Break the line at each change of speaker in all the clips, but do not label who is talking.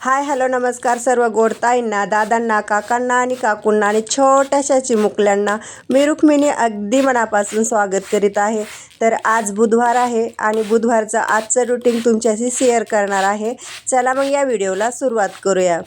Hi hello नमस्कार सर्व गोडताईंना दादांना काकांना आणि काकूंना आणि छोट्याशा चिमुकल्यांना मी रुक्मिणी अगदी मनापासून स्वागत करीत आहे. तर आज बुधवार आहे आणि बुधवारचं आजचं रुटीन तुमच्याशी शेअर करणार आहे. चला मग या व्हिडिओला सुरुवात करूया.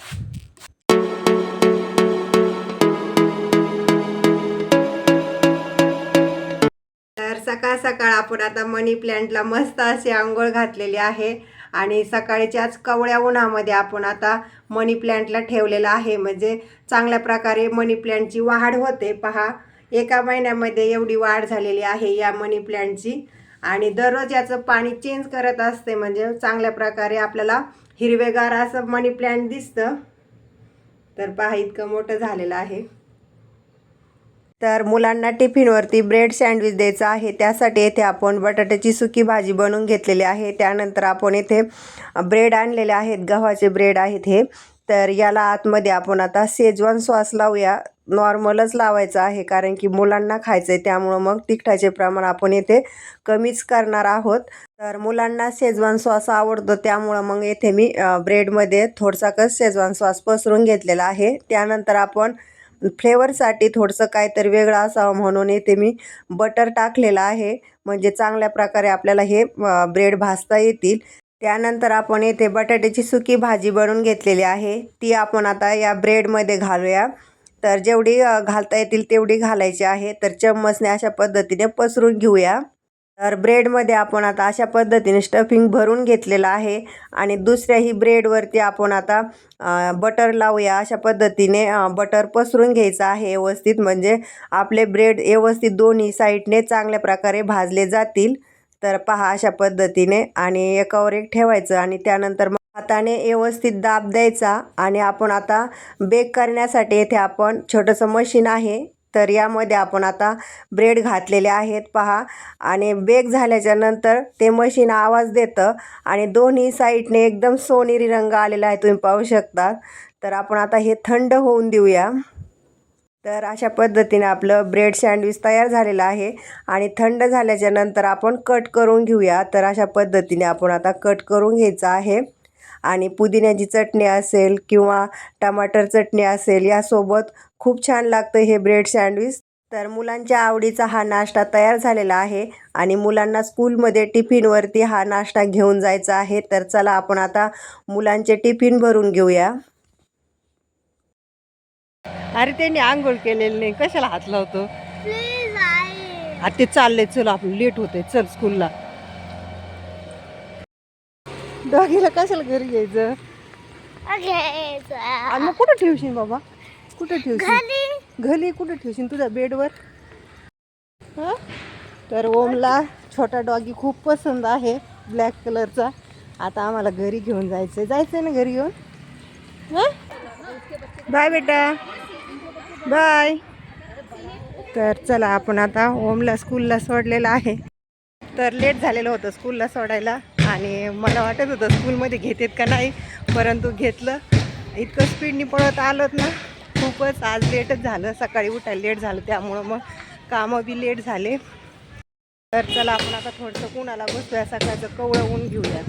तर सकाळ सकाळ आपण आता मनी प्लॅन्टला मस्त अशी आंघोळ घातलेली आहे. आणि सकाळीच्याच कवळ्या उन्हामध्ये आपण आता मनी प्लॅन्टला ठेवलेलं आहे. म्हणजे चांगल्या प्रकारे मनी प्लॅन्टची वाढ होते. पहा एका महिन्यामध्ये एवढी वाढ झालेली आहे या मनी प्लॅन्टची आणि दररोज याचं पाणी चेंज करत असते. म्हणजे चांगल्या प्रकारे आपल्याला हिरवेगार असं मनी प्लॅन्ट दिसतं. तर पहा इतकं मोठं झालेलं आहे. तर मुलांना टिफिनवरती ब्रेड सँडविच द्यायचं आहे. त्यासाठी येथे आपण बटाट्याची सुकी भाजी बनवून घेतलेली आहे. त्यानंतर आपण येथे ब्रेड आणलेले आहेत. गव्हाचे ब्रेड आहेत हे. तर याला आतमध्ये आपण आता सेजवान सॉस लावूया. नॉर्मलच लावायचं आहे कारण की मुलांना खायचं आहे त्यामुळं मग तिखटाचे प्रमाण आपण येथे कमीच करणार आहोत. तर मुलांना शेजवान सॉस आवडतो. त्यामुळं मग येथे मी ब्रेडमध्ये थोडसा कस शेजवान सॉस पसरून घेतलेला आहे. त्यानंतर आपण फ्लेवरसाठी थोडंसं काहीतरी वेगळं असावं म्हणून येथे मी बटर टाकलेलं आहे. म्हणजे चांगल्या प्रकारे आपल्याला हे ब्रेड भाजता येतील. त्यानंतर आपण येथे बटाट्याची सुकी भाजी बनवून घेतलेली आहे. ती आपण आता या ब्रेडमध्ये घालूया. तर जेवढी घालता येतील तेवढी घालायची आहे. तर चम्मचने अशा पद्धतीने पसरून घेऊया. तर ब्रेडमध्ये आपण आता अशा पद्धतीने स्टफिंग भरून घेतलेलं आहे आणि दुसऱ्याही ब्रेडवरती आपण आता बटर लावूया. अशा पद्धतीने बटर पसरून घ्यायचं आहे व्यवस्थित. म्हणजे आपले ब्रेड व्यवस्थित दोन्ही साईडने चांगल्या प्रकारे भाजले जातील. तर पहा अशा पद्धतीने आणि एकावर एक ठेवायचं आणि त्यानंतर मग हाताने व्यवस्थित दाब द्यायचा. आणि आपण आता बेक करण्यासाठी येथे आपण छोटंसं मशीन आहे. तर यामध्ये आपण आता ब्रेड घातलेले आहेत पहा. आणि बेक झाल्याच्यानंतर ते मशीन आवाज देतं आणि दोन्ही साईडने एकदम सोनेरी रंग आलेला आहे तुम्ही पाहू शकता तर आपण आता हे थंड होऊन देऊया. तर अशा पद्धतीने आपलं ब्रेड सँडविच तयार झालेलं आहे आणि थंड झाल्याच्यानंतर आपण कट करून घेऊया. तर अशा पद्धतीने आपण आता कट करून घ्यायचं आहे. आणि पुदिन्याची चटणी असेल किंवा टमाटर चटणी असेल यासोबत खूप छान लागतं हे ब्रेड सँडविच. तर मुलांच्या आवडीचा हा नाश्ता तयार झालेला आहे आणि मुलांना स्कूलमध्ये टिफिनवरती हा नाश्ता घेऊन जायचा आहे. तर चला आपण आता मुलांचे टिफिन भरून घेऊया. अरे त्यांनी आंघोळ केलेली नाही. कशाला हात लावतो?
प्लीज आई.
आता ते चाललंय चल आपण लेट होतंय. चल स्कूलला. डॉगीला कशाला घरी घ्यायचं आणि मग कुठं ठेवशील बाबा? कुठं ठेवशील?
घरी.
कुठं ठेवशील तुझ्या बेडवर? हं? तर ओमला छोटा डॉगी खूप पसंत आहे ब्लॅक कलरचा. आता आम्हाला घरी घेऊन जायचं जायचं आहे ना घरी घेऊन हं? बाय बेटा. बाय. तर चला आपण आता ओमला स्कूलला सोडलेलं आहे. तर लेट झालेलं होतं स्कूलला सोडायला आणि मला वाटत होतं स्कूलमध्ये घेतात का नाही परंतु घेतलं. इतकं स्पीडनी पळत आलोत ना. खूपच आज लेटच झालं. सकाळी उठायला लेट झालं त्यामुळं मग कामं बी लेट झाले. तर चला आपण आता थोडंसं उन्हाला बसूया सकाळचं कवळं ऊन घेऊया.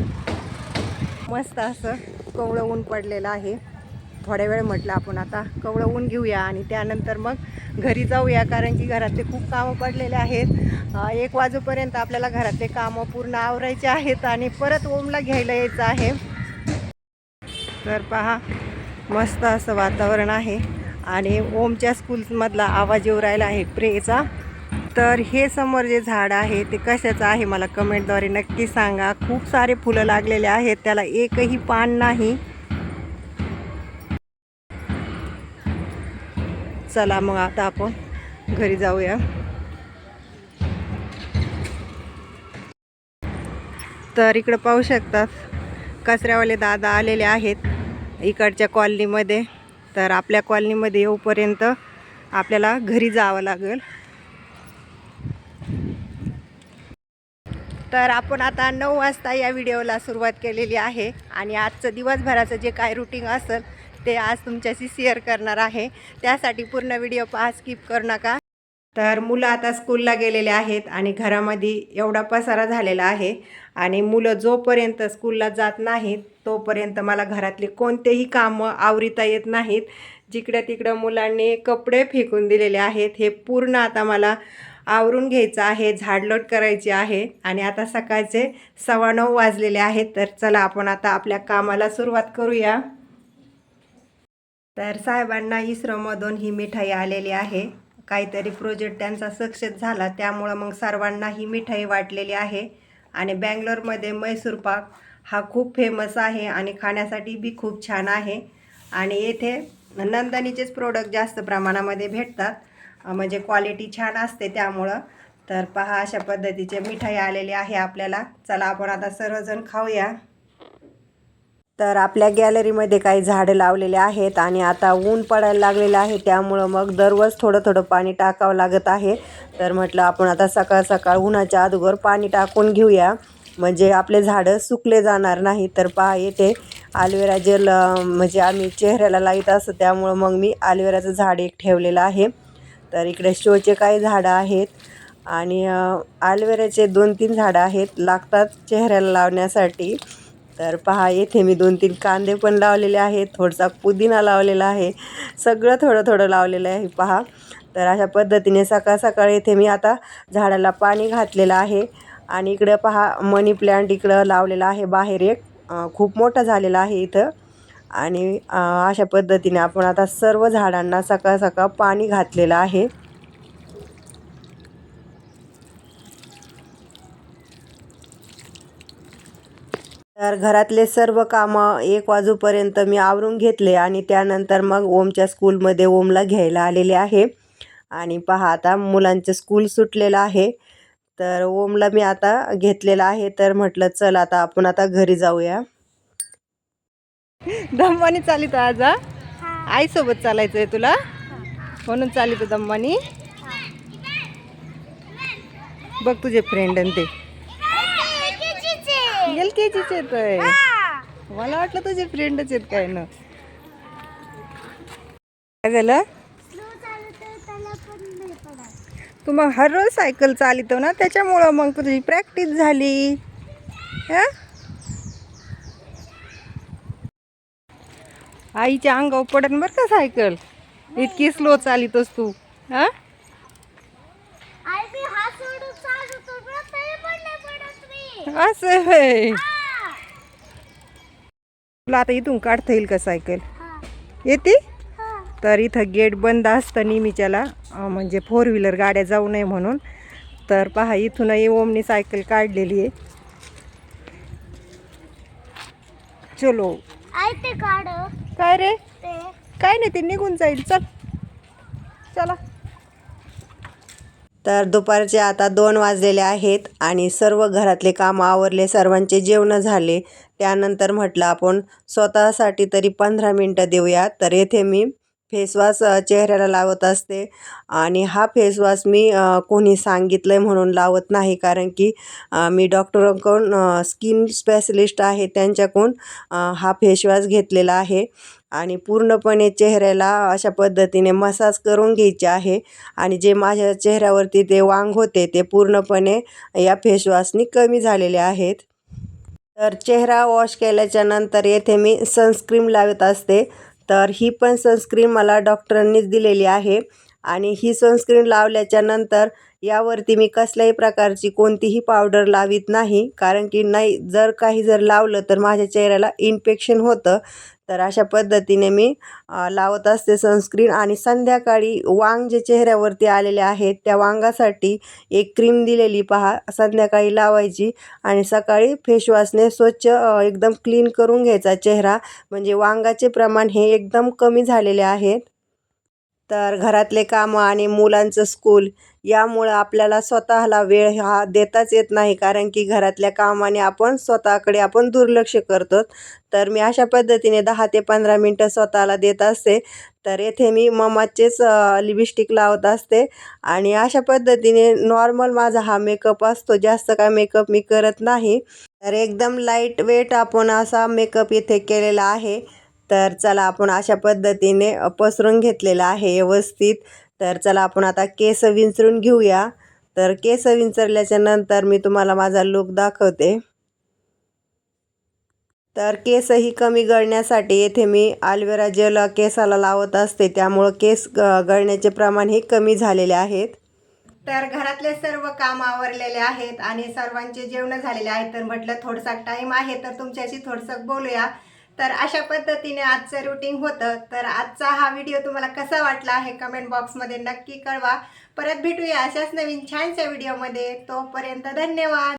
मस्त असं कवळं ऊन पडलेलं आहे. थोड्या वेळ म्हटलं आपण आता कवळं ऊन घेऊया आणि त्यानंतर मग घरी जाऊया कारण की घरातले खूप कामं पडलेले आहेत. एक वाजूपर्यंत आपल्याला घरातले कामं पूर्ण आवरायचे आहेत आणि परत ओमला घ्यायला यायचं आहे. तर पहा मस्त असं वातावरण आहे. आणि ओमच्या स्कूलमधला आवाज येऊ राहिला आहे प्रेचा. तर हे समोर जे झाड आहे ते कशाचं आहे मला कमेंटद्वारे नक्की सांगा. खूप सारे फुलं लागलेले आहेत त्याला एकही पान नाही. चला मग आता आपण घरी जाऊया. तर इकडं पाहू शकतात कचऱ्यावाले दादा आलेले आहेत इकडच्या कॉलनीमध्ये. तर आपल्या कॉलनीमध्ये येऊपर्यंत आपल्याला घरी जावं लागेल. तर आपण आता नऊ वाजता या व्हिडिओला सुरुवात केलेली आहे आणि आजचं दिवसभराचं जे काय रुटीन असेल ते आज तुमच्याशी शेअर करणार आहे. त्यासाठी पूर्ण व्हिडिओ पहा स्किप करू नका. तर मुलं आता स्कूलला गेलेले आहेत आणि घरामध्ये एवढा पसारा झालेला आहे. आणि मुलं जोपर्यंत स्कूलला जात नाहीत तोपर्यंत मला घरातले कोणतेही कामं आवरिता येत नाहीत. जिकडं तिकडं मुलांनी कपडे फेकून दिलेले आहेत. हे पूर्ण आता मला आवरून घ्यायचं आहे झाडलोट करायची आहे. आणि आता सकाळचे सव्वा नऊ वाजलेले आहेत. तर चला आपण आता आपल्या कामाला सुरुवात करूया. तर साहेबांना इस्रोमधून ही मिठाई आलेली आहे. काहीतरी प्रोजेक्ट त्यांचा सक्सेस झाला त्यामुळं मग सर्वांना ही मिठाई वाटलेली आहे. आणि बँगलोरमध्ये मैसूर पाक हा खूप फेमस आहे आणि खाण्यासाठी बी खूप छान आहे. आणि येथे नंदनीचेच प्रोडक्ट जास्त प्रमाणामध्ये भेटतात. म्हणजे क्वालिटी छान असते त्यामुळं. तर पहा अशा पद्धतीचे मिठाई आलेली आहे आपल्याला. चला आपण आता सर्वजण खाऊया. तर आपल्या गॅलरीमध्ये काही झाडं लावलेले आहेत आणि आता ऊन पडायला लागलेलं आहे. त्यामुळं मग दररोज थोडं थोडं पाणी टाकावं लागत आहे. तर म्हटलं आपण आता सकाळ सकाळ उन्हाच्या अगोदर पाणी टाकून घेऊया. म्हणजे आपले झाडं सुकले जाणार नाही. तर पहा येते आलवेरा जेल म्हणजे आम्ही चेहऱ्याला लावित असतो. त्यामुळं मग मी आलवेराचं झाड एक ठेवलेलं आहे. तर इकडे शोचे काही झाडं आहेत. आणि ॲलोवेराचे दोन तीन झाडं आहेत. लागतात चेहऱ्याला लावण्यासाठी. तर पहा येथे मी दोन तीन कांदे पण लावलेले आहेत थोडासा पुदिना लावलेला आहे सगळं थोडं थोडं लावलेलं आहे पहा. तर अशा पद्धतीने सकाळ सकाळ येथे मी आता झाडाला पाणी घातलेलं आहे आणि इकडं पहा मनी प्लॅन्ट इकडं लावलेला आहे बाहेर एक. खूप मोठा झालेला आहे इथं. आणि अशा पद्धतीने आपण आता सर्व झाडांना सकाळ सकाळ पाणी घातलेलं आहे. तर घरातले सर्व कामं एक वाजूपर्यंत मी आवरून घेतले आणि त्यानंतर मग ओमच्या स्कूलमध्ये ओमला घ्यायला आलेले आहे. आणि पहा आता मुलांचं स्कूल सुटलेलं आहे. तर ओमला मी आता घेतलेलं आहे. तर म्हटलं चल आता आपण आता घरी जाऊया. दमवानी चालित आज? आईसोबत चालायचं आहे तुला म्हणून चालित दमवानी बघ तुझे फ्रेंड आणि ते. एल के जीचे आहेत आहे. मला वाटलं तुझे फ्रेंडच आहेत काय ना. काय झालं? तू मग हर रोज सायकल चालितो ना त्याच्यामुळं मग तुझी प्रॅक्टिस झाली. हं? आईच्या अंगावर पडन बरं का सायकल. इतकी स्लो चालितोस तू. हा? असं होय तुला आता इथून काढता येईल का सायकल? येते? तर इथं गेट बंद असतं नेहमीच्याला. म्हणजे फोर व्हीलर गाड्या जाऊ नये म्हणून. तर पहा इथूनही ओमनी सायकल काढलेली आहे. चलो.
ते काढ.
काय रे? काय नाही ते निघून जाईल. चल. चला. तर दुपारचे आता दोन वाजलेले आहेत आणि सर्व घरातले कामं आवरले सर्वांचे जेवणं झाले. त्यानंतर म्हटलं आपण स्वतःसाठी तरी पंधरा मिनटं देऊया. तर येथे मी फेसवॉश चेहऱ्याला लावत असते. आणि हा फेसवॉश मी कोणी सांगितलं आहे म्हणून लावत नाही. कारण की मी डॉक्टरांकडून स्किन स्पेशलिस्ट आहे. त्यांच्याकडून हा फेसवॉश घेतलेला आहे. आणि पूर्णपणे चेहऱ्याला अशा पद्धतीने मसाज करून घ्यायचे आहे. आणि जे माझ्या चेहऱ्यावरती ते वांग होते ते पूर्णपणे या फेसवॉशनी कमी झालेले आहेत. तर चेहरा वॉश केल्याच्यानंतर येथे मी सनस्क्रीम लावत असते. तर ही पण सनस्क्रीन मला डॉक्टरांनीच दिलेली आहे. आणि ही सनस्क्रीन लावल्याच्या नंतर यावरती मी कसल्याही प्रकारची कोणतीही पावडर लावित नाही. कारण की नाही जर काही जर लावलं तर माझ्या चेहऱ्याला इन्फेक्शन होतं. तर अशा पद्धतीने मी लावत असते सनस्क्रीन आणि संध्याकाळी वांग जे चेहऱ्यावरती आलेले आहेत त्या वांगासाठी एक क्रीम दिलेली पहा. संध्याकाळी लावायची आणि सकाळी फेशवॉशने स्वच्छ एकदम क्लीन करून घ्यायचा चेहरा. म्हणजे वांगाचे प्रमाण हे एकदम कमी झालेले आहेत. तर घरातले कामं आणि मुलांचं स्कूल यामुळं आपल्याला स्वतःला वेळ हा देताच येत नाही कारण की घरातल्या कामाने आपण स्वतःकडे आपण दुर्लक्ष करतो. तर मी अशा पद्धतीने दहा ते पंधरा मिनटं स्वतःला देत असते. तर येथे मी ममाचेच लिपस्टिक लावत असते. आणि अशा पद्धतीने नॉर्मल माझा हा मेकअप असतो. जास्त काय मेकअप मी करत नाही. तर एकदम लाइट वेट आपण असा मेकअप इथे केलेला आहे. तर चला आपण अशा पद्धतीने पसरून घेतलेलं आहे व्यवस्थित. तर चला आपण आता केस विंचरून घेऊया. तर केस विंचरल्याच्या नंतर मी तुम्हाला माझा लुक दाखवते. तर केसही कमी गळण्यासाठी येथे मी ॲलोवेरा जेल केसाला लावत असते. त्यामुळं केस ग गळण्याचे प्रमाण हे कमी झालेले आहेत. तर घरातले सर्व काम आवरलेले आहेत आणि सर्वांचे जेवण झालेले आहेत तर म्हटलं थोडासा टाईम आहे तर तुमच्याशी थोडंसं बोलूया. तर अशा पद्धतीने आजचं रुटीन होतं. तर आजचा हा व्हिडिओ तुम्हाला कसा वाटला आहे कमेंट बॉक्समध्ये नक्की कळवा. परत भेटूया अशाच नवीन छानशा व्हिडिओमध्ये तोपर्यंत धन्यवाद.